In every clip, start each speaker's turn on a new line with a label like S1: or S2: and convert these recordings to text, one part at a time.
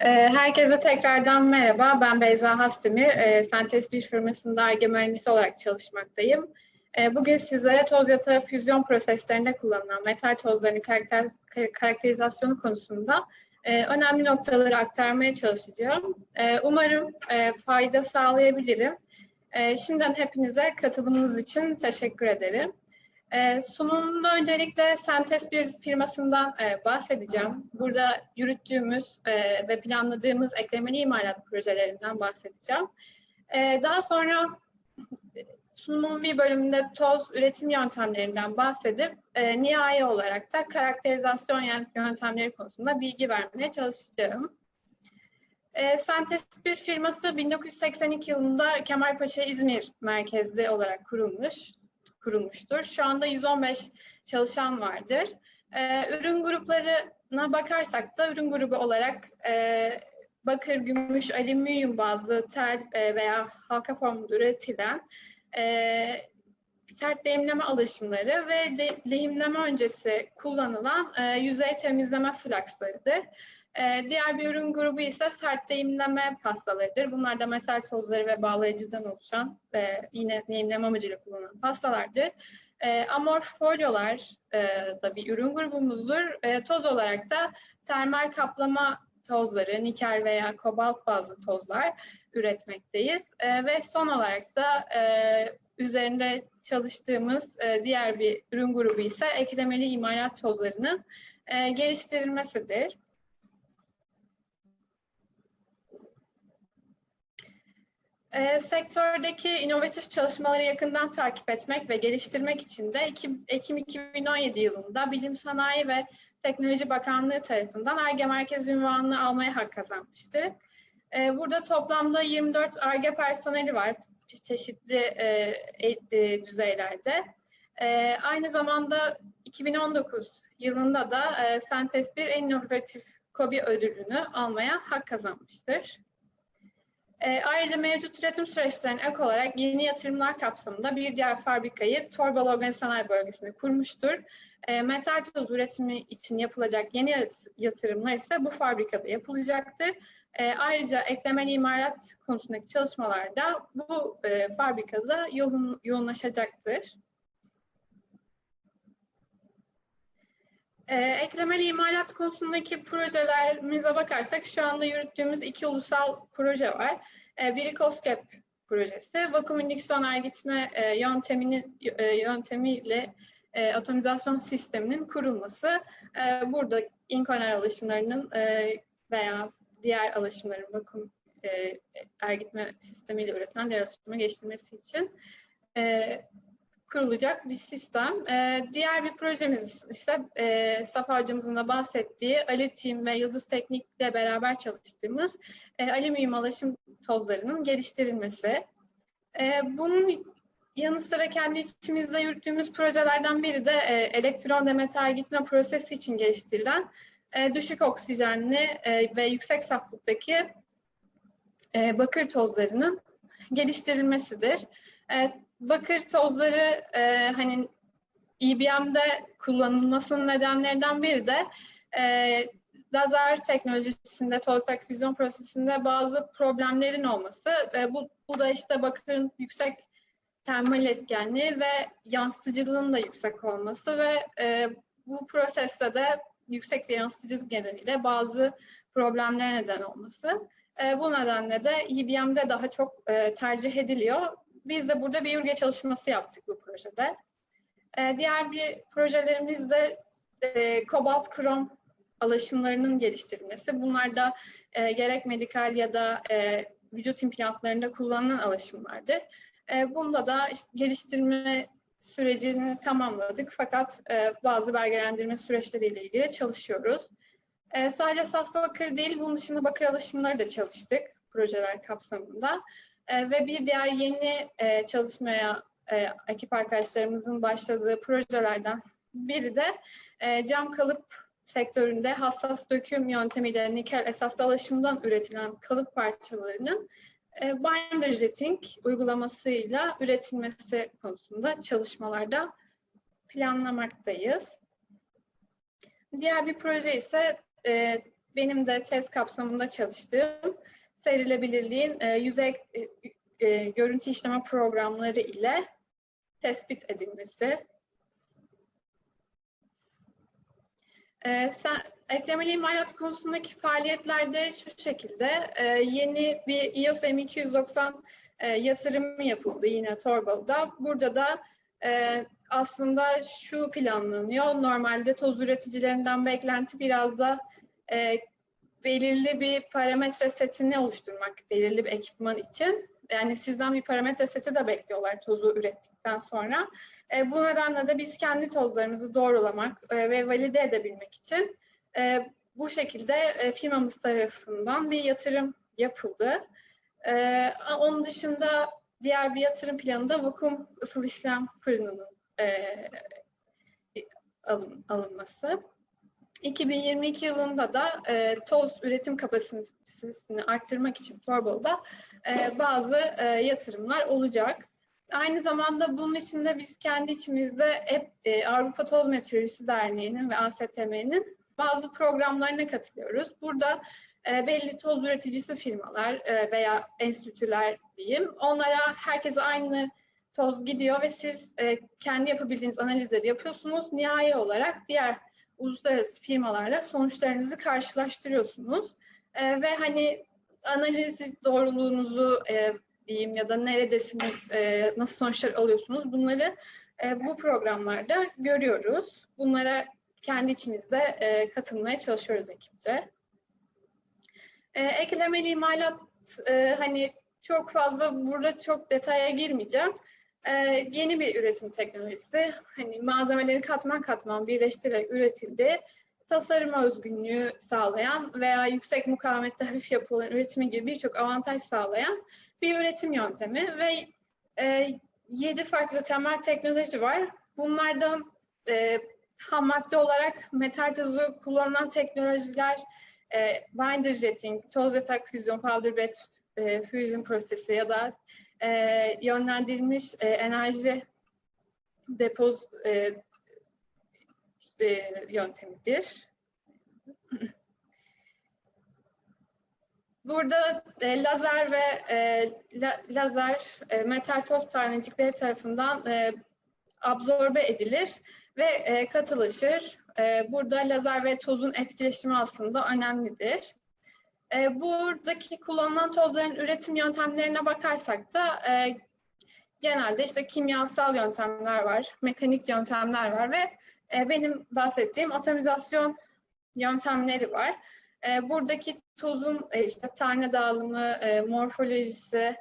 S1: Ee, Herkese tekrardan merhaba. Ben Beyza Hasdemir. Ee, Sentez bir firmasında ARGE mühendisi olarak çalışmaktayım. Ee, Bugün sizlere toz yatağı füzyon proseslerinde kullanılan metal tozlarının karakter, karakterizasyonu konusunda e, önemli noktaları aktarmaya çalışacağım. Umarım e, fayda sağlayabilirim. Şimdiden hepinize katılımınız için teşekkür ederim. E, sunumda öncelikle Sentez bir firmasından e, bahsedeceğim. Burada yürüttüğümüz e, ve planladığımız eklemeli imalat projelerinden bahsedeceğim. E, daha sonra sunumun bir bölümünde toz üretim yöntemlerinden bahsedip e, nihai olarak da karakterizasyon yöntemleri konusunda bilgi vermeye çalışacağım. E, Sentez bir firması 1982 yılında Kemalpaşa İzmir merkezli olarak kurulmuş kurulmuştur. Şu anda 115 çalışan vardır. Ee, ürün gruplarına bakarsak da ürün grubu olarak e, bakır, gümüş, alüminyum bazlı tel e, veya halka formunda üretilen e, sert lehimleme alışımları ve le, lehimleme öncesi kullanılan e, yüzey temizleme flakslarıdır. E, diğer bir ürün grubu ise sert lehimleme pastalarıdır. Bunlar da metal tozları ve bağlayıcıdan oluşan e, yine lehimleme amacıyla kullanılan pastalardır. E, amorf folyolar da bir ürün grubumuzdur. Toz olarak da termal kaplama tozları, nikel veya kobalt bazlı tozlar üretmekteyiz. E, ve son olarak da e, üzerinde çalıştığımız e, diğer bir ürün grubu ise eklemeli imalat tozlarının geliştirilmesidir. E, sektördeki inovatif çalışmaları yakından takip etmek ve geliştirmek için de Ekim, Ekim 2017 yılında Bilim Sanayi ve Teknoloji Bakanlığı tarafından ARGE Merkez ünvanını almaya hak kazanmıştı. E, burada toplamda 24 ARGE personeli var çeşitli e, e, düzeylerde. E, aynı zamanda 2019 yılında da e, Sentez 1 en inovatif KOBİ ödülünü almaya hak kazanmıştır. E, ayrıca mevcut üretim süreçlerine ek olarak yeni yatırımlar kapsamında bir diğer fabrikayı Torbalı Organize Sanayi Bölgesi'nde kurmuştur. E, metal toz üretimi için yapılacak yeni yatırımlar ise bu fabrikada yapılacaktır. E, ayrıca eklemeli imalat konusundaki çalışmalar da bu e, fabrikada yoğun, yoğunlaşacaktır. Ee, eklemeli imalat konusundaki projelerimize bakarsak şu anda yürüttüğümüz iki ulusal proje var. Ee, biri COSGAP projesi, vakum indüksiyon ergitme e, yönteminin e, yöntemiyle e, atomizasyon sisteminin kurulması. E, burada inkoner alışımlarının e, veya diğer alışımların vakum e, ergitme sistemiyle üretilen diğer alışımları geliştirmesi için e, kurulacak bir sistem. Ee, diğer bir projemiz ise e, Safa hocamızın da bahsettiği Ali Team ve Yıldız Teknik ile beraber çalıştığımız e, alüminyum alaşım tozlarının geliştirilmesi. E, bunun yanı sıra kendi içimizde yürüttüğümüz projelerden biri de e, elektron demetal gitme prosesi için geliştirilen e, düşük oksijenli e, ve yüksek saflıktaki e, bakır tozlarının geliştirilmesidir. E, bakır tozları e, hani IBM'de kullanılmasının nedenlerinden biri de e, lazer teknolojisinde, toz füzyon prosesinde bazı problemlerin olması. E, bu, bu da işte bakırın yüksek termal etkenliği ve yansıtıcılığın da yüksek olması ve e, bu proseste de yüksek yansıtıcılık nedeniyle bazı problemlere neden olması. E, bu nedenle de IBM'de daha çok e, tercih ediliyor. Biz de burada bir yürge çalışması yaptık bu projede. E, diğer bir projelerimiz de e, kobalt krom alaşımlarının geliştirilmesi. Bunlar da e, gerek medikal ya da e, vücut implantlarında kullanılan alaşımlardır. E, bunda da işte geliştirme sürecini tamamladık fakat e, bazı belgelendirme süreçleriyle ilgili çalışıyoruz. E, sadece saf bakır değil, bunun dışında bakır alaşımları da çalıştık projeler kapsamında. E, ve bir diğer yeni e, çalışmaya e, ekip arkadaşlarımızın başladığı projelerden biri de e, cam kalıp sektöründe hassas döküm yöntemiyle nikel esaslı alaşımdan üretilen kalıp parçalarının e, binder jetting uygulamasıyla üretilmesi konusunda çalışmalarda planlamaktayız. Diğer bir proje ise e, benim de test kapsamında çalıştığım serilebilirliğin e, yüzey e, e, görüntü işleme programları ile tespit edilmesi. E, sen, eklemeli imalat konusundaki faaliyetlerde şu şekilde e, yeni bir iOS M290 e, yatırımı yapıldı yine Torval'da. Burada da e, aslında şu planlanıyor. Normalde toz üreticilerinden beklenti biraz da e, belirli bir parametre setini oluşturmak, belirli bir ekipman için. Yani sizden bir parametre seti de bekliyorlar tozu ürettikten sonra. E, bu nedenle de biz kendi tozlarımızı doğrulamak e, ve valide edebilmek için e, bu şekilde e, firmamız tarafından bir yatırım yapıldı. E, onun dışında diğer bir yatırım planı da vakum ısıl işlem fırınının e, alın, alınması. 2022 yılında da e, toz üretim kapasitesini arttırmak için Torbalı'da e, bazı e, yatırımlar olacak. Aynı zamanda bunun için de biz kendi içimizde hep e, Avrupa Toz Meteorolojisi Derneği'nin ve ASTM'nin bazı programlarına katılıyoruz. Burada e, belli toz üreticisi firmalar e, veya enstitüler diyeyim, onlara herkese aynı toz gidiyor ve siz e, kendi yapabildiğiniz analizleri yapıyorsunuz. Nihai olarak diğer uluslararası firmalarla sonuçlarınızı karşılaştırıyorsunuz. E, ve hani analiz doğruluğunuzu e, diyeyim ya da neredesiniz, e, nasıl sonuçlar alıyorsunuz bunları e, bu programlarda görüyoruz. Bunlara kendi içimizde e, katılmaya çalışıyoruz ekipçe. E, eklemeli imalat e, hani çok fazla burada çok detaya girmeyeceğim. Ee, yeni bir üretim teknolojisi. Hani malzemeleri katman katman birleştirerek üretildi. Tasarım özgünlüğü sağlayan veya yüksek mukavemette hafif yapılan üretimi gibi birçok avantaj sağlayan bir üretim yöntemi ve e, 7 farklı temel teknoloji var. Bunlardan e, ham madde olarak metal tozu kullanılan teknolojiler e, binder jetting, toz yatak füzyon, powder bed e, fusion prosesi ya da e, yönlendirilmiş e, enerji depoz e, e, yöntemidir. Burada e, lazer ve e, la, lazer e, metal toz tanecikleri tarafından e, absorbe edilir ve e, katılaşır. E, burada lazer ve tozun etkileşimi aslında önemlidir. E, buradaki kullanılan tozların üretim yöntemlerine bakarsak da e, genelde işte kimyasal yöntemler var, mekanik yöntemler var ve e, benim bahsettiğim atomizasyon yöntemleri var. E, buradaki tozun e, işte tane dağılımı, e, morfolojisi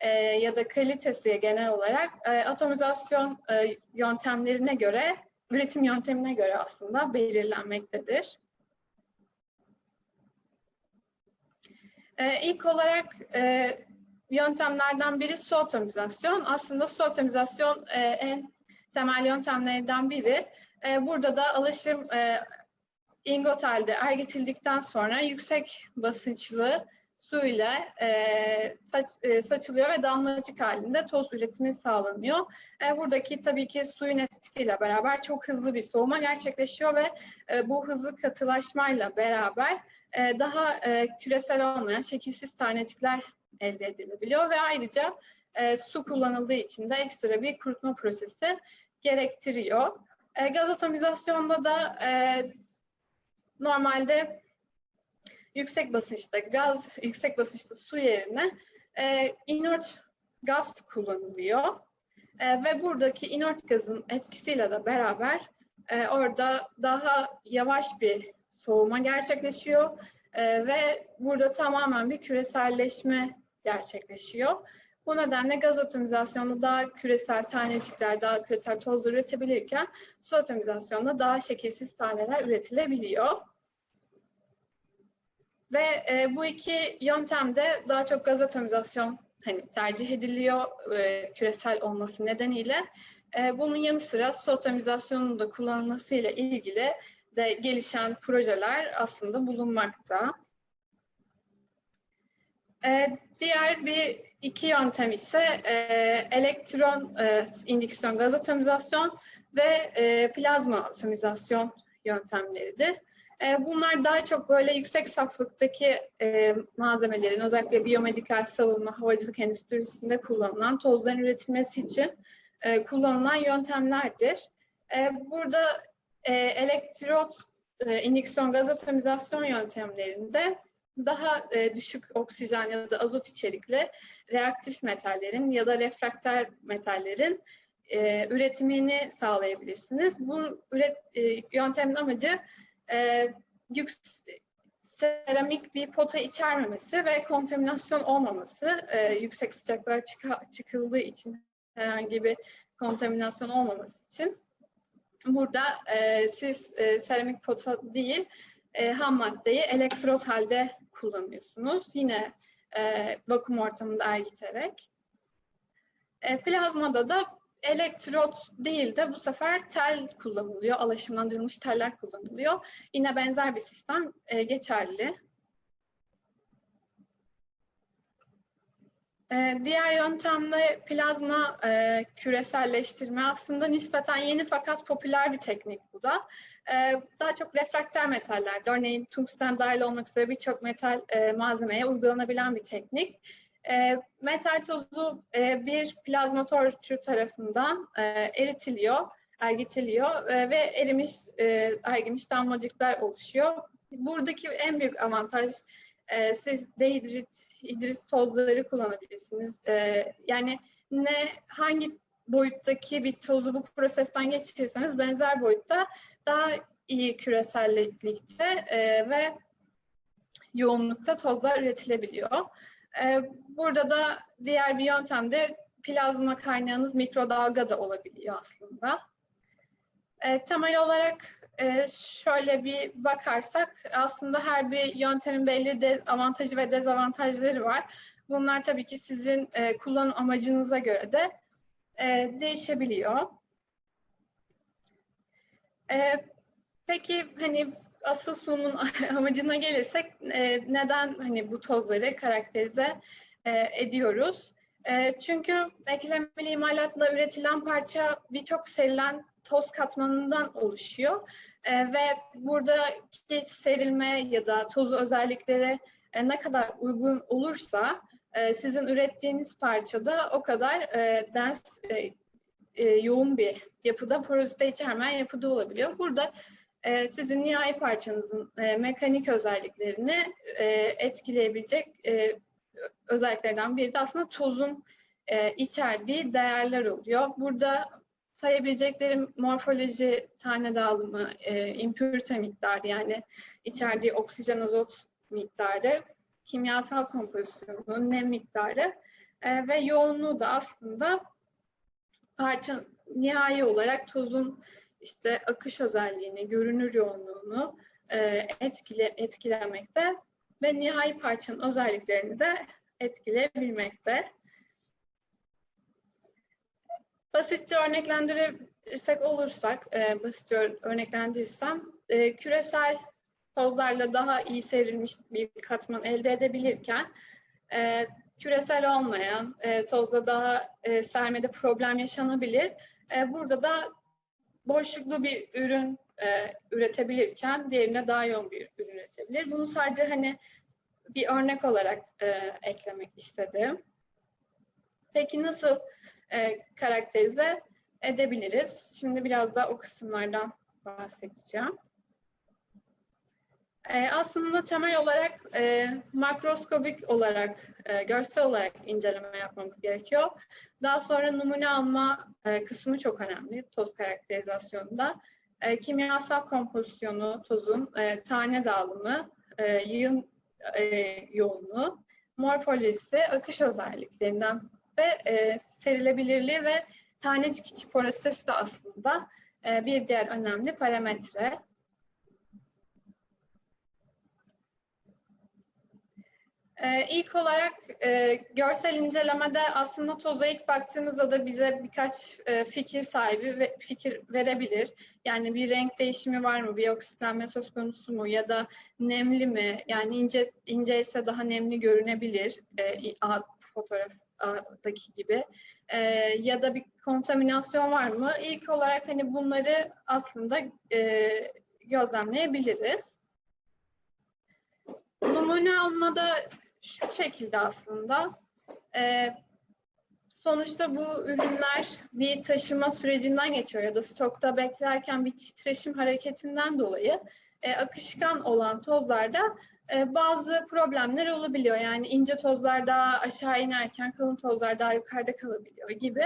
S1: e, ya da kalitesi genel olarak e, atomizasyon e, yöntemlerine göre, üretim yöntemine göre aslında belirlenmektedir. E, ilk olarak e, yöntemlerden biri su atomizasyon. Aslında su atomizasyon e, en temel yöntemlerden biri. E, burada da alışım e, ingot halde ergetildikten sonra yüksek basınçlı su ile e, saç, e, saçılıyor ve damlacık halinde toz üretimi sağlanıyor. E, buradaki tabii ki suyun etkisiyle beraber çok hızlı bir soğuma gerçekleşiyor ve e, bu hızlı katılaşmayla beraber e, daha e, küresel olmayan şekilsiz tanecikler elde edilebiliyor ve ayrıca e, su kullanıldığı için de ekstra bir kurutma prosesi gerektiriyor. Gaz atomizasyonda da normalde yüksek basınçta gaz, yüksek basınçta su yerine inert gaz kullanılıyor. E, ve buradaki inert gazın etkisiyle de beraber e, orada daha yavaş bir soğuma gerçekleşiyor e, ve burada tamamen bir küreselleşme gerçekleşiyor. Bu nedenle gaz atomizasyonu daha küresel tanecikler, daha küresel tozlar üretebilirken su atomizasyonunda daha şekilsiz taneler üretilebiliyor. Ve e, bu iki yöntemde daha çok gaz atomizasyon hani tercih ediliyor e, küresel olması nedeniyle. E, bunun yanı sıra su atomizasyonunun da kullanılmasıyla ilgili de gelişen projeler aslında bulunmakta. E, diğer bir iki yöntem ise e, elektron e, indüksiyon gaz atomizasyon ve e, plazma atomizasyon yöntemleridir. E, bunlar daha çok böyle yüksek saflıktaki e, malzemelerin özellikle biyomedikal savunma, havacılık endüstrisinde kullanılan tozların üretilmesi için e, kullanılan yöntemlerdir. E, burada e, elektrot e, indüksiyon gaz atomizasyon yöntemlerinde daha e, düşük oksijen ya da azot içerikli reaktif metallerin ya da refraktör metallerin e, üretimini sağlayabilirsiniz. Bu üret, e, yöntemin amacı e, yük, seramik bir pota içermemesi ve kontaminasyon olmaması. E, yüksek sıcaklığa çıka, çıkıldığı için herhangi bir kontaminasyon olmaması için. Burada e, siz e, seramik pota değil, e, ham maddeyi elektrot halde kullanıyorsunuz. Yine e, vakum ortamında ergiterek. E, plazmada da elektrot değil de bu sefer tel kullanılıyor. Alaşımlandırılmış teller kullanılıyor. Yine benzer bir sistem e, geçerli. Diğer yöntemle plazma e, küreselleştirme aslında nispeten yeni fakat popüler bir teknik bu da. E, daha çok refraktör metaller, örneğin tungsten dahil olmak üzere birçok metal e, malzemeye uygulanabilen bir teknik. E, metal tozu e, bir plazma torçu tarafından e, eritiliyor, ergitiliyor e, ve erimiş, e, ergimiş damlacıklar oluşuyor. Buradaki en büyük avantaj e, siz dehidrit, hidrit tozları kullanabilirsiniz. E, yani ne hangi boyuttaki bir tozu bu prosesten geçirirseniz benzer boyutta daha iyi küresellikte e, ve yoğunlukta tozlar üretilebiliyor. E, burada da diğer bir yöntem de plazma kaynağınız mikrodalga da olabiliyor aslında. E, temel olarak e, şöyle bir bakarsak aslında her bir yöntemin belli de avantajı ve dezavantajları var. Bunlar tabii ki sizin e, kullanım amacınıza göre de e, değişebiliyor. E, peki hani asıl sunumun amacına gelirsek e, neden hani bu tozları karakterize e, ediyoruz? E, çünkü eklemeli imalatla üretilen parça birçok serilen toz katmanından oluşuyor. E, ve buradaki serilme ya da tozu özellikleri e, ne kadar uygun olursa e, sizin ürettiğiniz parçada o kadar e, dens, e, e, yoğun bir yapıda, porosite içermeyen yapıda olabiliyor. Burada e, sizin nihai parçanızın e, mekanik özelliklerini e, etkileyebilecek e, özelliklerden biri de aslında tozun e, içerdiği değerler oluyor. Burada sayabileceklerim morfoloji, tane dağılımı, e, impürite miktarı yani içerdiği oksijen azot miktarı, kimyasal kompozisyonu, nem miktarı e, ve yoğunluğu da aslında parça nihai olarak tozun işte akış özelliğini, görünür yoğunluğunu e, etkile, etkilemekte ve nihai parçanın özelliklerini de etkileyebilmekte. Basitçe örneklendirirsek olursak, e, basitçe örneklendirirsem, e, küresel tozlarla daha iyi serilmiş bir katman elde edebilirken, e, küresel olmayan e, tozla daha e, sermede problem yaşanabilir. E, burada da boşluklu bir ürün e, üretebilirken diğerine daha yoğun bir üretebilir. Bunu sadece hani bir örnek olarak e, eklemek istedim. Peki nasıl e, karakterize edebiliriz? Şimdi biraz da o kısımlardan bahsedeceğim. E, aslında temel olarak e, makroskobik olarak, e, görsel olarak inceleme yapmamız gerekiyor. Daha sonra numune alma e, kısmı çok önemli toz karakterizasyonunda. E, kimyasal kompozisyonu, tozun e, tane dağılımı, e, yığın e, yoğunluğu, morfolojisi, akış özelliklerinden ve e, serilebilirliği ve tanecik içi porositesi de aslında e, bir diğer önemli parametre. Ee, ilk olarak e, görsel incelemede aslında toza ilk baktığımızda da bize birkaç e, fikir sahibi ve fikir verebilir. Yani bir renk değişimi var mı, bir oksitlenme söz konusu mu ya da nemli mi? Yani ince ince ise daha nemli görünebilir e, A, fotoğraftaki gibi. E, ya da bir kontaminasyon var mı? İlk olarak hani bunları aslında e, gözlemleyebiliriz. Numune almada şu şekilde aslında. Ee, sonuçta bu ürünler bir taşıma sürecinden geçiyor ya da stokta beklerken bir titreşim hareketinden dolayı e, akışkan olan tozlarda e, bazı problemler olabiliyor. Yani ince tozlar daha aşağı inerken kalın tozlar daha yukarıda kalabiliyor gibi.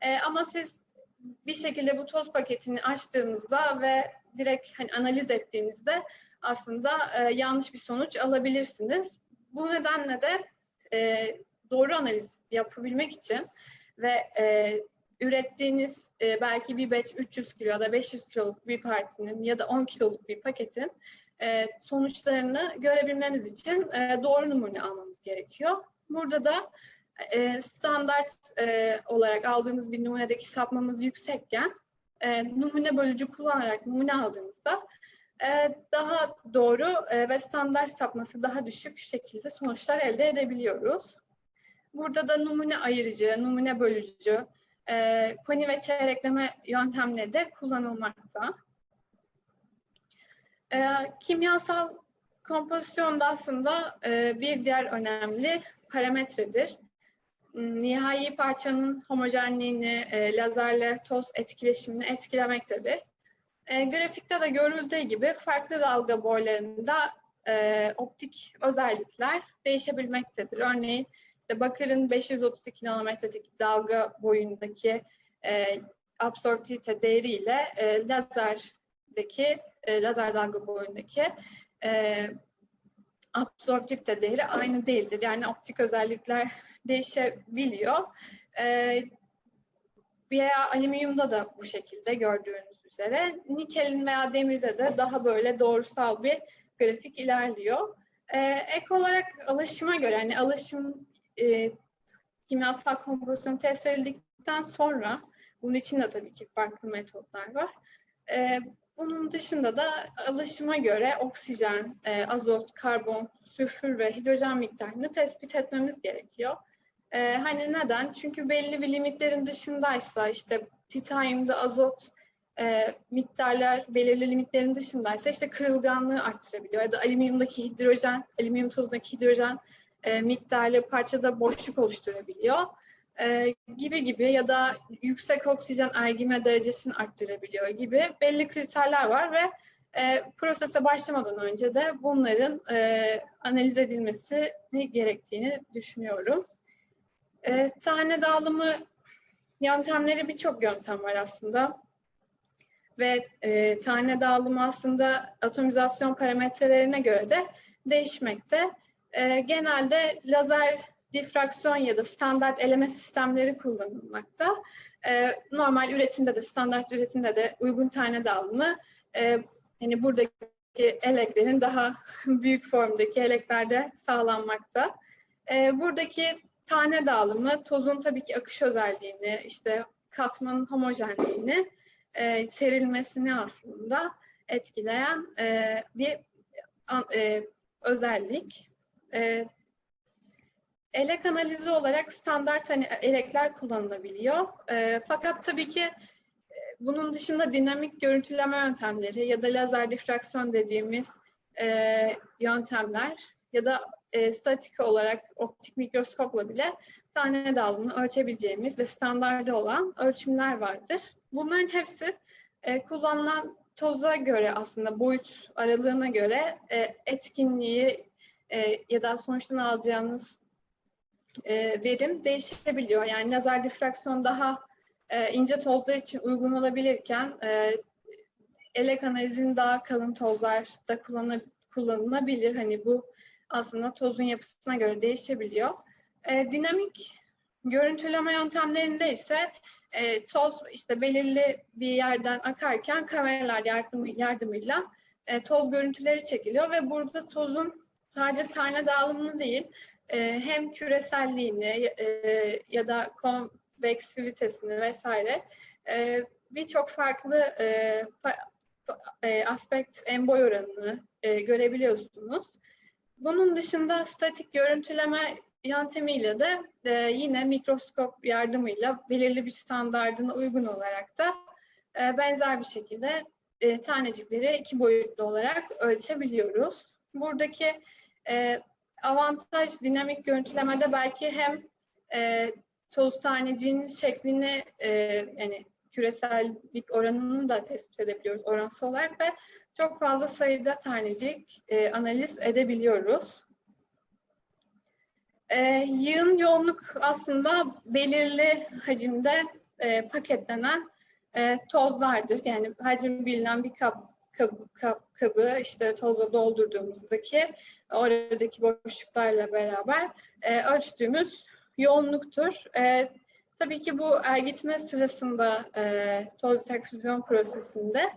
S1: E, ama siz bir şekilde bu toz paketini açtığınızda ve direkt hani analiz ettiğinizde aslında e, yanlış bir sonuç alabilirsiniz. Bu nedenle de e, doğru analiz yapabilmek için ve e, ürettiğiniz e, belki bir batch 300 kilo ya da 500 kiloluk bir partinin ya da 10 kiloluk bir paketin e, sonuçlarını görebilmemiz için e, doğru numune almamız gerekiyor. Burada da e, standart e, olarak aldığımız bir numunedeki sapmamız yüksekken e, numune bölücü kullanarak numune aldığımızda daha doğru e, ve standart sapması daha düşük şekilde sonuçlar elde edebiliyoruz. Burada da numune ayırıcı, numune bölücü, e, koni ve çeyrekleme yöntemleri de kullanılmakta. E, kimyasal kompozisyon da aslında bir diğer önemli parametredir. Nihai parçanın homojenliğini, lazerle toz etkileşimini etkilemektedir. E, grafikte de görüldüğü gibi farklı dalga boylarında e, optik özellikler değişebilmektedir. Örneğin işte bakırın 532 nanometrelik dalga boyundaki e, absorptivite değeri ile e, lazerdeki e, lazer dalga boyundaki e, absorptivite değeri aynı değildir. Yani optik özellikler değişebiliyor. E, veya alüminyumda da bu şekilde gördüğünüz üzere. Nikelin veya demirde de daha böyle doğrusal bir grafik ilerliyor. E, ek olarak alışıma göre, yani alışım e, kimyasal kompozisyon test edildikten sonra, bunun için de tabii ki farklı metotlar var. E, bunun dışında da alışıma göre oksijen, e, azot, karbon, sülfür ve hidrojen miktarını tespit etmemiz gerekiyor. E, hani neden? Çünkü belli bir limitlerin dışındaysa işte titanyumda azot e, miktarlar belirli limitlerin dışındaysa işte kırılganlığı arttırabiliyor. Ya da alüminyumdaki hidrojen, alüminyum tozundaki hidrojen e, miktarlı parçada boşluk oluşturabiliyor. E, gibi gibi ya da yüksek oksijen ergime derecesini arttırabiliyor gibi belli kriterler var ve e, prosese başlamadan önce de bunların e, analiz edilmesi gerektiğini düşünüyorum. E, tane dağılımı yöntemleri birçok yöntem var aslında. Ve e, tane dağılımı aslında atomizasyon parametrelerine göre de değişmekte. E, genelde lazer difraksiyon ya da standart eleme sistemleri kullanılmakta. E, normal üretimde de, standart üretimde de uygun tane dağılımı e, hani buradaki eleklerin daha büyük formdaki eleklerde sağlanmakta. E, buradaki tane dağılımı tozun tabii ki akış özelliğini, işte katmanın homojenliğini, e, serilmesini aslında etkileyen e, bir e, özellik. E, elek analizi olarak standart hani elekler kullanılabiliyor. E, fakat tabii ki e, bunun dışında dinamik görüntüleme yöntemleri ya da lazer difraksiyon dediğimiz e, yöntemler ya da e, statik olarak optik mikroskopla bile tane dağılımını ölçebileceğimiz ve standardı olan ölçümler vardır. Bunların hepsi e, kullanılan toza göre aslında boyut aralığına göre e, etkinliği e, ya da sonuçtan alacağınız e, verim değişebiliyor. Yani lazer difraksiyon daha e, ince tozlar için uygun olabilirken e, elek analizin daha kalın tozlarda kullanılabilir. Hani bu aslında tozun yapısına göre değişebiliyor. E, dinamik görüntüleme yöntemlerinde ise e, toz işte belirli bir yerden akarken kameralar yardımı, yardımıyla e, toz görüntüleri çekiliyor ve burada tozun sadece tane dağılımını değil e, hem küreselliğini e, ya da konveksivitesini vesaire e, birçok farklı e, e, aspekt en boy oranını e, görebiliyorsunuz. Bunun dışında statik görüntüleme yöntemiyle de e, yine mikroskop yardımıyla belirli bir standardına uygun olarak da e, benzer bir şekilde e, tanecikleri iki boyutlu olarak ölçebiliyoruz. Buradaki E, avantaj dinamik görüntülemede belki hem e, toz taneciğinin şeklini e, yani küresellik oranını da tespit edebiliyoruz oransal olarak ve çok fazla sayıda tanecik e, analiz edebiliyoruz. E, yığın yoğunluk aslında belirli hacimde e, paketlenen e, tozlardır. Yani hacmi bilinen bir kap, kab, kap, kabı işte tozla doldurduğumuzdaki oradaki boşluklarla beraber e, ölçtüğümüz yoğunluktur. E, tabii ki bu ergitme sırasında e, toz difüzyon prosesinde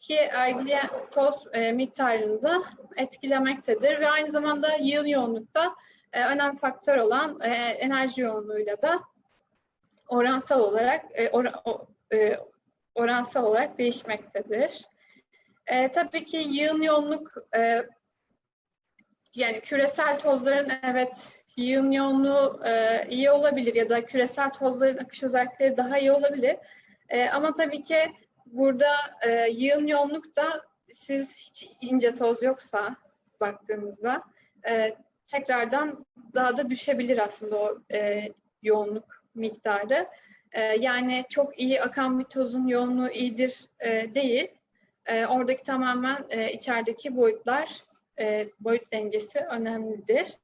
S1: ki ergileyen toz e, miktarını da etkilemektedir ve aynı zamanda yığın yoğunlukta e, önemli faktör olan e, enerji yoğunluğuyla da oransal olarak e, e, oransal olarak değişmektedir. E, tabii ki yığın yoğunluk e, yani küresel tozların evet yığın yoğunluğu e, iyi olabilir ya da küresel tozların akış özellikleri daha iyi olabilir. E, ama tabii ki burada e, yığın yoğunlukta siz hiç ince toz yoksa baktığınızda e, tekrardan daha da düşebilir aslında o e, yoğunluk miktarı. E, yani çok iyi akan bir tozun yoğunluğu iyidir e, değil. E, oradaki tamamen e, içerideki boyutlar, e, boyut dengesi önemlidir.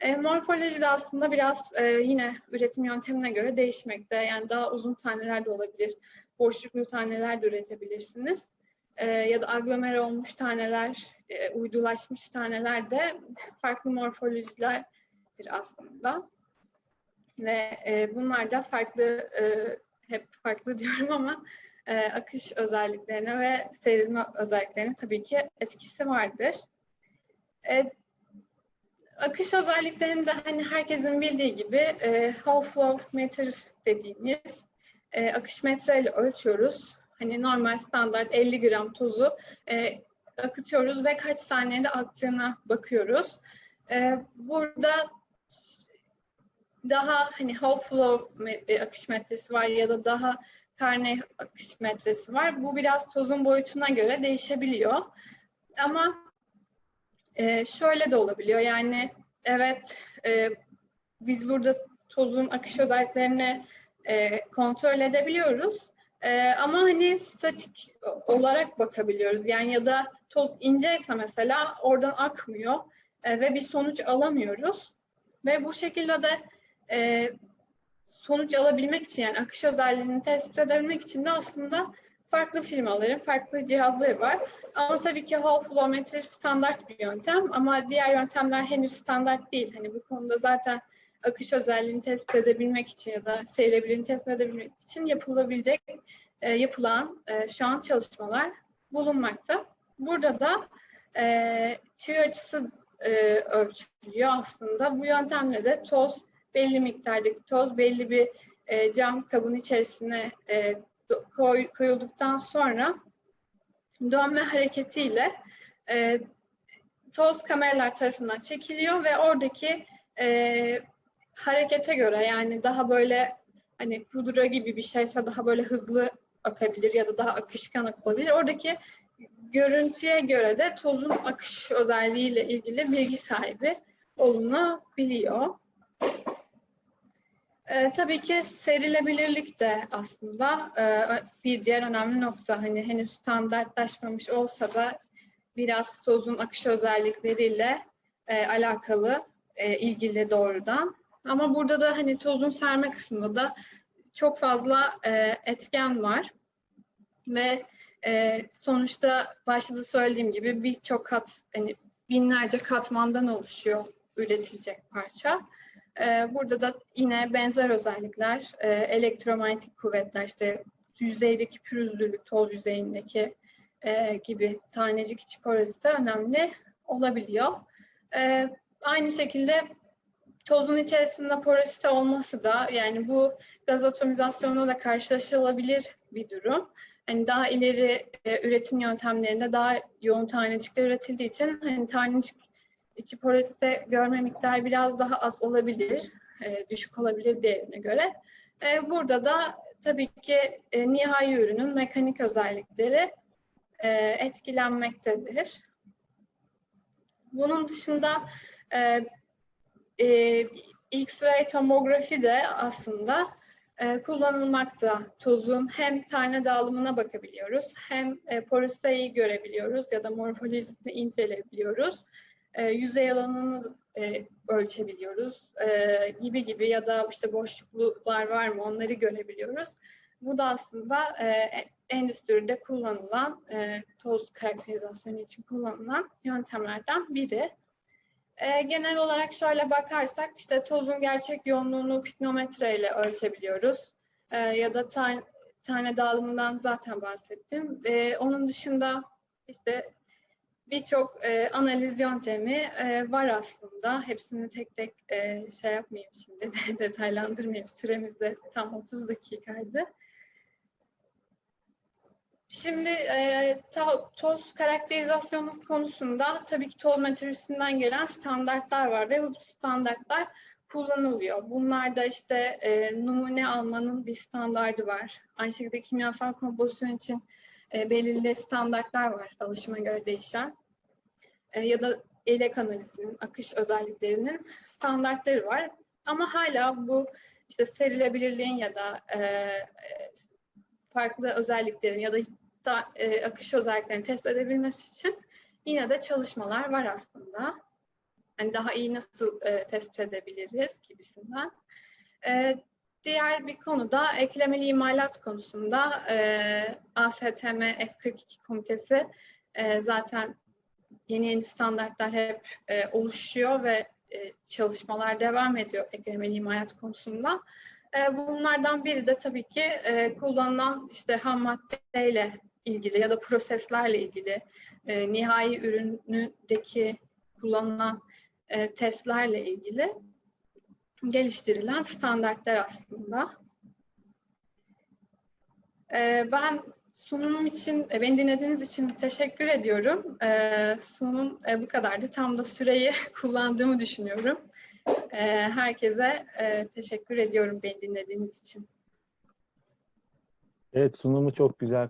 S1: E, morfoloji de aslında biraz e, yine üretim yöntemine göre değişmekte. Yani daha uzun taneler de olabilir, boşluklu taneler de üretebilirsiniz. E, ya da aglomere olmuş taneler, e, uydulaşmış taneler de farklı morfolojilerdir aslında. Ve e, bunlar da farklı, e, hep farklı diyorum ama akış özelliklerine ve serilme özelliklerine tabii ki etkisi vardır. Akış özelliklerinde hani herkesin bildiği gibi e, Hall flow meter dediğimiz e, akış metreyle ölçüyoruz. Hani normal standart 50 gram tozu e, akıtıyoruz ve kaç saniyede aktığına bakıyoruz. E, burada daha hani Hall flow e, akış metresi var ya da daha karne akış metresi var. Bu biraz tozun boyutuna göre değişebiliyor. Ama e, şöyle de olabiliyor. Yani evet e, biz burada tozun akış özelliklerini e, kontrol edebiliyoruz. E, ama hani statik olarak bakabiliyoruz. Yani ya da toz inceyse mesela oradan akmıyor e, ve bir sonuç alamıyoruz. Ve bu şekilde de e, sonuç alabilmek için yani akış özelliğini tespit edebilmek için de aslında farklı firmaların farklı cihazları var. Ama tabii ki Hall Flowmeter standart bir yöntem ama diğer yöntemler henüz standart değil. Hani bu konuda zaten akış özelliğini tespit edebilmek için ya da seyrebilirliğini tespit edebilmek için yapılabilecek e, yapılan e, şu an çalışmalar bulunmakta. Burada da e, çığ açısı e, ölçülüyor aslında. Bu yöntemle de toz belli miktardaki toz belli bir e, cam kabın içerisine e, koy, koyulduktan sonra dönme hareketiyle e, toz kameralar tarafından çekiliyor ve oradaki e, harekete göre yani daha böyle hani pudra gibi bir şeyse daha böyle hızlı akabilir ya da daha akışkan akabilir. Oradaki görüntüye göre de tozun akış özelliğiyle ilgili bilgi sahibi olunabiliyor. E, tabii ki serilebilirlik de aslında e, bir diğer önemli nokta. Hani henüz standartlaşmamış olsa da biraz tozun akış özellikleriyle e, alakalı, e, ilgili doğrudan. Ama burada da hani tozun serme kısmında da çok fazla e, etken var. Ve e, sonuçta başta da söylediğim gibi birçok kat, hani binlerce katmandan oluşuyor üretilecek parça. Ee, burada da yine benzer özellikler, e, elektromanyetik kuvvetler, işte yüzeydeki pürüzlülük, toz yüzeyindeki e, gibi tanecik içi porozite önemli olabiliyor. E, aynı şekilde tozun içerisinde porosite olması da yani bu gaz atomizasyonuna da karşılaşılabilir bir durum. Hani daha ileri e, üretim yöntemlerinde daha yoğun tanecikler üretildiği için hani tanecik içi porosite görme miktarı biraz daha az olabilir, e, düşük olabilir değerine göre. E, burada da tabii ki e, nihai ürünün mekanik özellikleri e, etkilenmektedir. Bunun dışında e, e, X-ray tomografi de aslında e, kullanılmakta. Tozun hem tane dağılımına bakabiliyoruz, hem e, porositeyi görebiliyoruz ya da morfolojisini inceleyebiliyoruz. E, yüzey alanını e, ölçebiliyoruz e, gibi gibi ya da işte boşluklar var mı onları görebiliyoruz. Bu da aslında e, endüstride kullanılan, e, toz karakterizasyonu için kullanılan yöntemlerden biri. E, genel olarak şöyle bakarsak işte tozun gerçek yoğunluğunu piknometre ile ölçebiliyoruz. E, ya da tane, tane dağılımından zaten bahsettim. E, onun dışında işte birçok e, analiz yöntemi e, var aslında. Hepsini tek tek e, şey yapmayayım şimdi, detaylandırmayayım. Süremiz de tam 30 dakikaydı. Şimdi e, ta- toz karakterizasyonu konusunda tabii ki toz meteorolojisinden gelen standartlar var ve bu standartlar kullanılıyor. Bunlarda işte e, numune almanın bir standardı var. Aynı şekilde kimyasal kompozisyon için e, belirli standartlar var alışıma göre değişen. E, ya da elek analizinin, akış özelliklerinin standartları var. Ama hala bu işte serilebilirliğin ya da e, farklı özelliklerin ya da da, e, akış özelliklerini test edebilmesi için yine de çalışmalar var aslında. Hani daha iyi nasıl e, tespit edebiliriz gibisinden. E, diğer bir konu da eklemeli imalat konusunda e, ASTM F42 komitesi e, zaten yeni yeni standartlar hep e, oluşuyor ve e, çalışmalar devam ediyor eklemeli imalat konusunda. E, bunlardan biri de tabii ki e, kullanılan işte ham maddeyle ilgili ya da proseslerle ilgili e, nihai ürünündeki kullanılan e, testlerle ilgili geliştirilen standartlar aslında. E, ben sunumum için, e, beni dinlediğiniz için teşekkür ediyorum. E, sunumum e, bu kadardı. Tam da süreyi kullandığımı düşünüyorum. E, herkese e, teşekkür ediyorum beni dinlediğiniz için.
S2: Evet sunumu çok güzel